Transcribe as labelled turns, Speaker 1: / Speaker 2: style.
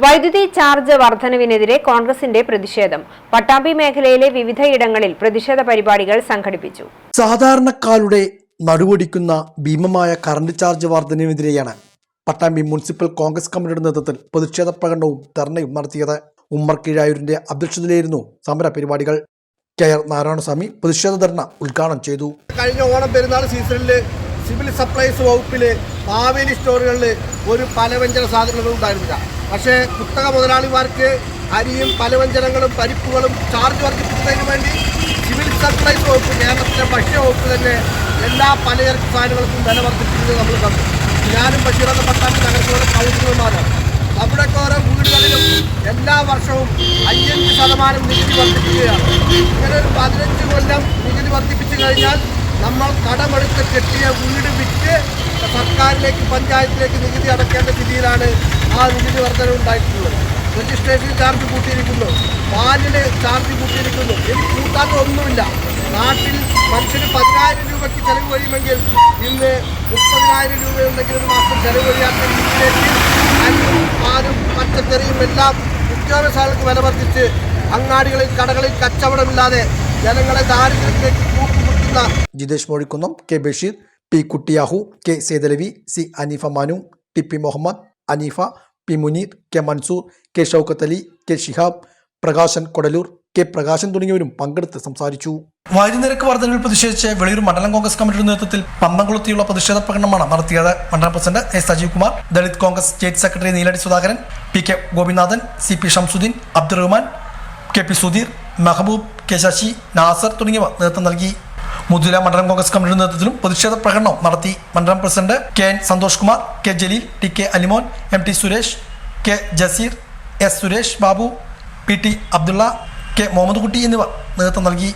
Speaker 1: വൈദ്യുതി ചാർജ് വർധനവിനെതിരെ കോൺഗ്രസിന്റെ പ്രതിഷേധം. പട്ടാമ്പി മേഖലയിലെ വിവിധയിടങ്ങളിൽ പ്രതിഷേധ പരിപാടികൾ സംഘടിപ്പിച്ചു.
Speaker 2: സാധാരണക്കാരുടെ നടുവടിക്കുന്ന ഭീമമായ കറണ്ട് ചാർജ് വർധനവിനെതിരെയാണ് പട്ടാമ്പി മുനിസിപ്പൽ കോൺഗ്രസ് കമ്മിറ്റിയുടെ നേതൃത്വത്തിൽ പ്രതിഷേധ പ്രകടനവും ധർണയും നടത്തിയത്. ഉമ്മർ കീഴായൂരിന്റെ അധ്യക്ഷതയിലായിരുന്നു സമര പരിപാടികൾ. കെ ആർ നാരായണസ്വാമി പ്രതിഷേധ ധർണ ഉദ്ഘാടനം ചെയ്തു.
Speaker 3: കഴിഞ്ഞ ഓണം പെരുന്നാൾ സീസണിൽ സിവിൽ സപ്ലൈസ് വകുപ്പിൽ പാവേലി സ്റ്റോറുകളിൽ ഒരു പലവ്യഞ്ജന സാധനങ്ങളും ഉണ്ടായിരുന്നില്ല. പക്ഷേ കുത്തക മുതലാളിമാർക്ക് അരിയും പലവ്യഞ്ജനങ്ങളും പരിപ്പുകളും ചാർജ് വർദ്ധിപ്പിക്കുന്നതിന് വേണ്ടി സിവിൽ സപ്ലൈസ് വകുപ്പ് കേരളത്തിലെ ഭക്ഷ്യ വകുപ്പ് തന്നെ എല്ലാ പലചരക്ക് സാധനങ്ങൾക്കും വില വർദ്ധിപ്പിക്കുന്നത് നമ്മൾ കണ്ടു. ഞാനും ബഷീറൊക്കെ പട്ടാമ്പി നഗരത്തിലുള്ള കൗൺസിലർമാരാണ് അവിടെയൊക്കെ ഓരോ വീടുകളിലും എല്ലാ വർഷവും അയ്യഞ്ച് ശതമാനം നികുതി വർദ്ധിപ്പിക്കുകയാണ്. ഇങ്ങനെ ഒരു പതിനഞ്ച് കൊല്ലം നികുതി വർദ്ധിപ്പിച്ചു കഴിഞ്ഞാൽ നമ്മൾ കടമെടുത്ത് കെട്ടിയ വീട് വിറ്റ് സർക്കാരിലേക്ക് പഞ്ചായത്തിലേക്ക് നികുതി അടക്കേണ്ട സ്ഥിതിയിലാണ് ആ നികുതി വർധന ഉണ്ടായിട്ടുള്ളത്. രജിസ്ട്രേഷൻ ചാർജ് കൂട്ടിയിരിക്കുന്നു. പാലിന് ചാർജ് കൂട്ടിയിരിക്കുന്നു. ഇനി കൂട്ടാത്ത ഒന്നുമില്ല. നാട്ടിൽ മനുഷ്യന് പതിനായിരം രൂപയ്ക്ക് ചെലവ് കഴിയുമെങ്കിൽ ഇന്ന് മുപ്പതിനായിരം രൂപയുണ്ടെങ്കിൽ ഒരു മാസം ചെലവ് കഴിയാത്ത രീതിയിലേക്ക് അരിയും പാലും പച്ചക്കറിയും എല്ലാം ഉദ്യോഗസ്ഥർക്ക് വില വർദ്ധിച്ച് അങ്ങാടികളിൽ കടകളിൽ കച്ചവടമില്ലാതെ ജനങ്ങളെ ദാരിദ്ര്യത്തിലേക്ക് കൂട്ടുമുട്ടുന്ന
Speaker 2: Jithesh Mozhikkunnam K Basheer P Kuttiyahu K Sethalavi C Aneefa Manu T P Muhammad Aneefa P Muneer K Mansoor K Shoukath Ali K Shihab Prakashan Kodaloor K Prakashan തുടങ്ങിയവരും പങ്കെടുത്ത് സംസാരിച്ചു. വൈദ്യുതി നിരക്ക് വർധനയിൽ പ്രതിഷേധിച്ച് വെളിയൂർ മണ്ഡലം കോൺഗ്രസ് കമ്മിറ്റിയുടെ നേതൃത്വത്തിൽ പമ്പംകുളത്തിയുള്ള പ്രതിഷേധ പ്രകടനമാണ് നടത്തിയത്. മണ്ഡലം president S Sajeev Kumar Dalit Congress state secretary Neeladi Sudhakaran P K Gopinathan C P Shamsuddin Abdurahman K P Sudheer Mehboob K Sasi Nasar തുടങ്ങിയവർ നേതൃത്വം നൽകി. മുതുല മണ്ഡലം കോൺഗ്രസ് കമ്മിറ്റിയുടെ നേതൃത്വത്തിലും പ്രതിഷേധ പ്രകടനം നടത്തി. മണ്ഡലം president K N Santhosh Kumar K Jaleel T K Alimon M T Suresh K Jaseer S Suresh Babu P T Abdulla K Muhammad Kutty എന്നിവർ നേതൃത്വം നൽകി.